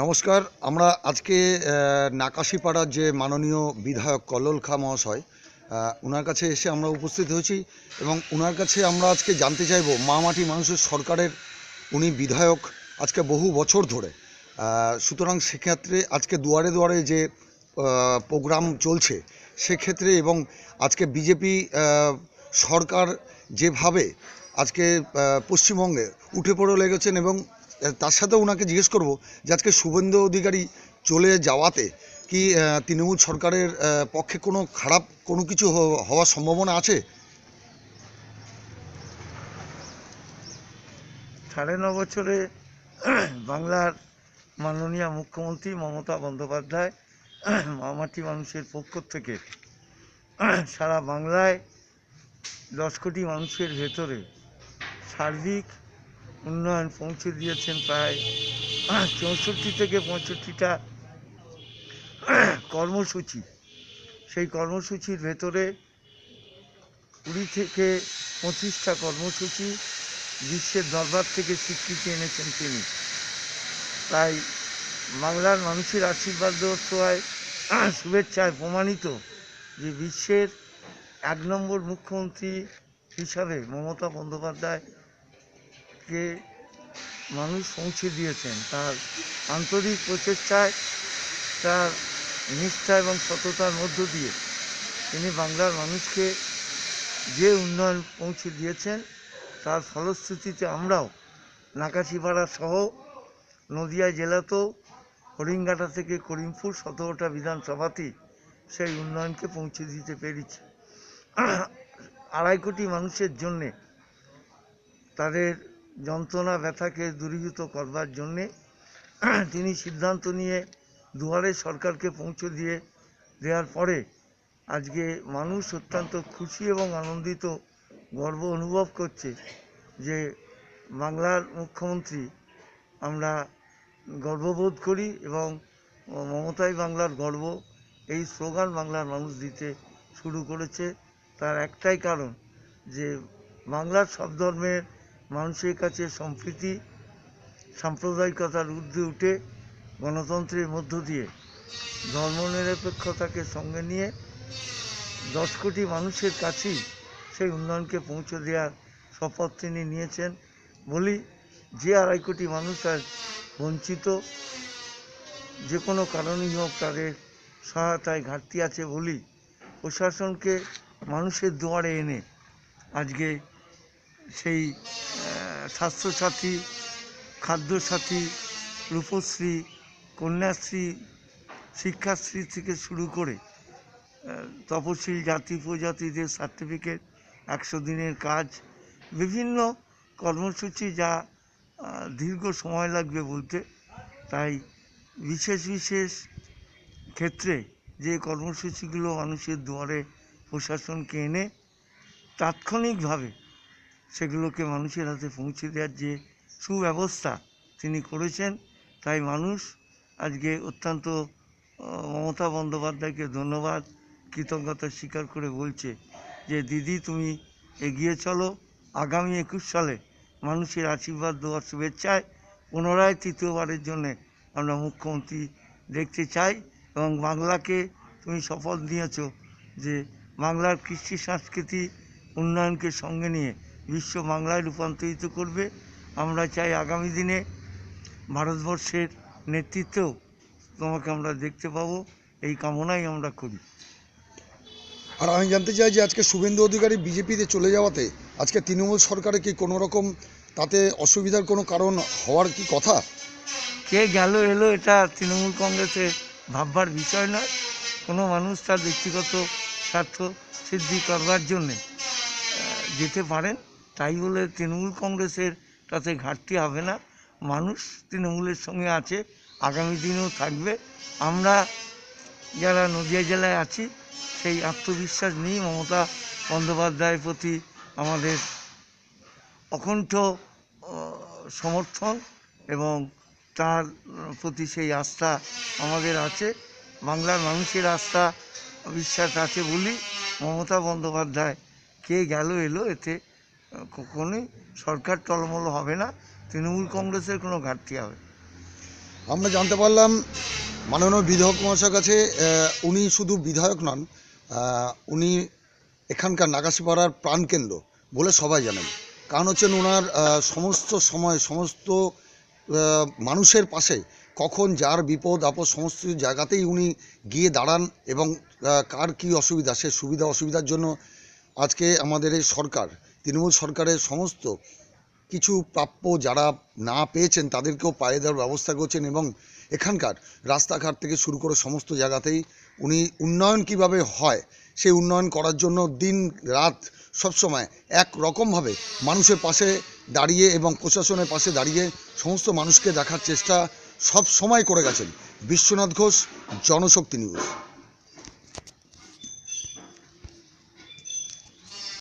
নমস্কার, আমরা আজকে নাকাশিপাড়ার যে মাননীয় বিধায়ক কল্লোল খা মহাশয় ওনার কাছে এসে আমরা উপস্থিত হয়েছি এবং ওনার কাছে আমরা আজকে জানতে চাইব, মা মাটি মানুষের সরকারের উনি বিধায়ক আজকে বহু বছর ধরে। সুতরাং সেক্ষেত্রে আজকে দুয়ারে দুয়ারে যে প্রোগ্রাম চলছে, সেক্ষেত্রে এবং আজকে বিজেপি সরকার যেভাবে আজকে পশ্চিমবঙ্গে উঠে পড়ে লেগেছেন এবং তার সাথে ওনাকে জিজ্ঞেস করব যে আজকে শুভেন্দু অধিকারী চলে যাওয়াতে কি তৃণমূল সরকারের পক্ষে কোনো খারাপ কোনো কিছু হওয়ার সম্ভাবনা আছে? সাড়ে ন বছরে বাংলার মাননীয় মুখ্যমন্ত্রী মমতা বন্দ্যোপাধ্যায় মামাটি মানুষের পক্ষ থেকে সারা বাংলায় দশ কোটি মানুষের ভেতরে সার্বিক উন্নয়ন পৌঁছে দিয়েছেন প্রায় চৌষট্টি থেকে পঁয়ষট্টিটা কর্মসূচি। সেই কর্মসূচির ভেতরে কুড়ি থেকে পঁচিশটা কর্মসূচি বিশ্বের দরবার থেকে স্বীকৃতি এনেছেন তিনি। তাই বাংলার মানুষের আশীর্বাদ ছোঁয়ায় শুভেচ্ছায় প্রমাণিত যে বিশ্বের এক নম্বর মুখ্যমন্ত্রী হিসাবে মমতা বন্দ্যোপাধ্যায়কে মানুষ পৌঁছে দিয়েছেন, তার আন্তরিক প্রচেষ্টায়, তার নিষ্ঠা এবং সততার মধ্য দিয়ে তিনি বাংলার মানুষকে যে উন্নয়ন পৌঁছে দিয়েছেন, তার ফলশ্রুতিতে আমরাও নাকাশিপাড়া সহ নদিয়া জেলাতেও হরিঙ্গাটা থেকে করিমপুর সতেরোটা বিধানসভাতেই সেই উন্নয়নকে পৌঁছে দিতে পেরেছি। আড়াই কোটি মানুষের জন্যে তাদের যন্ত্রণা ব্যথাকে দূরীভূত করবার জন্যে তিনি সিদ্ধান্ত নিয়ে দুয়ারে সরকারকে পৌঁছে দিয়ে দেওয়ার পরে আজকে মানুষ অত্যন্ত খুশি এবং আনন্দিত, গর্ব অনুভব করছে যে বাংলার মুখ্যমন্ত্রী আমরা গর্ববোধ করি এবং মমতাই বাংলার গর্ব। এই স্লোগান বাংলার মানুষ দিতে শুরু করেছে। তার একটাই কারণ যে বাংলার সব ধর্মের মানুষের কাছে সম্প্রীতি, সাম্প্রদায়িকতার ঊর্ধ্বে উঠে গণতন্ত্রের মধ্য দিয়ে ধর্মনিরপেক্ষতাকে সঙ্গে নিয়ে দশ কোটি মানুষের কাছেই সেই উন্নয়নকে পৌঁছে দেওয়ার শপথ তিনি নিয়েছেন বলি যে আড়াই কোটি মানুষ আজ বঞ্চিত যে কোনো কারণেই হোক তাদের সহায়তায় ঘাটতি আছে বলি প্রশাসনকে মানুষের দুয়ারে এনে আজকে সেই স্বাস্থ্যসাথী, খাদ্যসাথী, রূপশ্রী, কন্যাশ্রী, শিক্ষাশ্রী থেকে শুরু করে তপশিল জাতি, প্রজাতিদের সার্টিফিকেট, একশো দিনের কাজ, বিভিন্ন কর্মসূচি যা দীর্ঘ সময় লাগবে বলতে। তাই বিশেষ বিশেষ ক্ষেত্রে যে কর্মসূচিগুলো মানুষের দুয়ারে প্রশাসনকে এনে তাৎক্ষণিকভাবে সেগুলোকে মানুষের হাতে পৌঁছে দেওয়ার যে সুব্যবস্থা তিনি করেছেন, তাই মানুষ আজকে অত্যন্ত মমতা বন্দ্যোপাধ্যায়কে ধন্যবাদ, কৃতজ্ঞতা স্বীকার করে বলছে যে, দিদি, তুমি এগিয়ে চলো। আগামী একুশ সালে মানুষের আশীর্বাদ দেওয়ার শুভেচ্ছায় পুনরায় তৃতীয়বারের জন্যে আমরা মুখ্যমন্ত্রী দেখতে চাই এবং বাংলাকে তুমি শপথ নিয়েছ যে বাংলার কৃষ্টি সংস্কৃতি উন্নয়নকে সঙ্গে নিয়ে বিশ্ব বাংলায় রূপান্তরিত করবে। আমরা চাই আগামী দিনে ভারতবর্ষের নেতৃত্বেও তোমাকে আমরা দেখতে পাবো। এই কামনাই আমরা করি। আর আমি জানতে চাই যে আজকে শুভেন্দু অধিকারী বিজেপিতে চলে যাওয়াতে আজকে তৃণমূল সরকারে কি কোনো রকম তাতে অসুবিধার কোনো কারণ হওয়ার কি কথা? কে গেল এলো এটা তৃণমূল কংগ্রেসের ভাববার বিষয় নয়। কোনো মানুষ তার ব্যক্তিগত স্বার্থ সিদ্ধি করবার জন্যে যেতে পারেন। তাই বলে তৃণমূল কংগ্রেসের তাতে ঘাটতি হবে না। মানুষ তৃণমূলের সঙ্গে আছে, আগামী দিনেও থাকবে। আমরা যারা নদিয়া জেলায় আছি, সেই আত্মবিশ্বাস নিয়েই মমতা বন্দ্যোপাধ্যায়ের প্রতি আমাদের অকণ্ঠ সমর্থন এবং তার প্রতি সেই আস্থা আমাদের আছে। বাংলার মানুষের আস্থা, বিশ্বাস আছে বলি মমতা বন্দ্যোপাধ্যায় কে গেল এলো এতে। কখনোই সরকার টলমল হবে না, তৃণমূল কংগ্রেসের কোনো ঘাটতি হবে। আমরা জানতে পারলাম মাননীয় বিধায়ক মহাশয়ের কাছে উনি শুধু বিধায়ক নন উনি এখানকার নাগাসিপাড়ার প্রাণকেন্দ্র বলে সবাই জানেন। কারণ হচ্ছেন ওনার সমস্ত সময়, সমস্ত মানুষের পাশে কখন যার বিপদ, আপদ, সমস্ত জায়গাতেই উনি গিয়ে দাঁড়ান এবং কার কী অসুবিধা, সে সুবিধা, অসুবিধার জন্য আজকে আমাদের এই সরকার তৃণমূল সরকারের সমস্ত কিছু প্রাপ্য যারা না পেয়েছেন তাদেরকেও পায়ে দেওয়ার ব্যবস্থা করছেন এবং এখানকার রাস্তাঘাট থেকে শুরু করে সমস্ত জায়গাতেই উনি উন্নয়ন কীভাবে হয়, সেই উন্নয়ন করার জন্য দিন রাত সবসময় এক রকমভাবে মানুষের পাশে দাঁড়িয়ে এবং প্রশাসনের পাশে দাঁড়িয়ে সমস্ত মানুষকে দেখার চেষ্টা সব সময় করে গেছেন। বিশ্বনাথ ঘোষ, জনশক্তি নিউজ।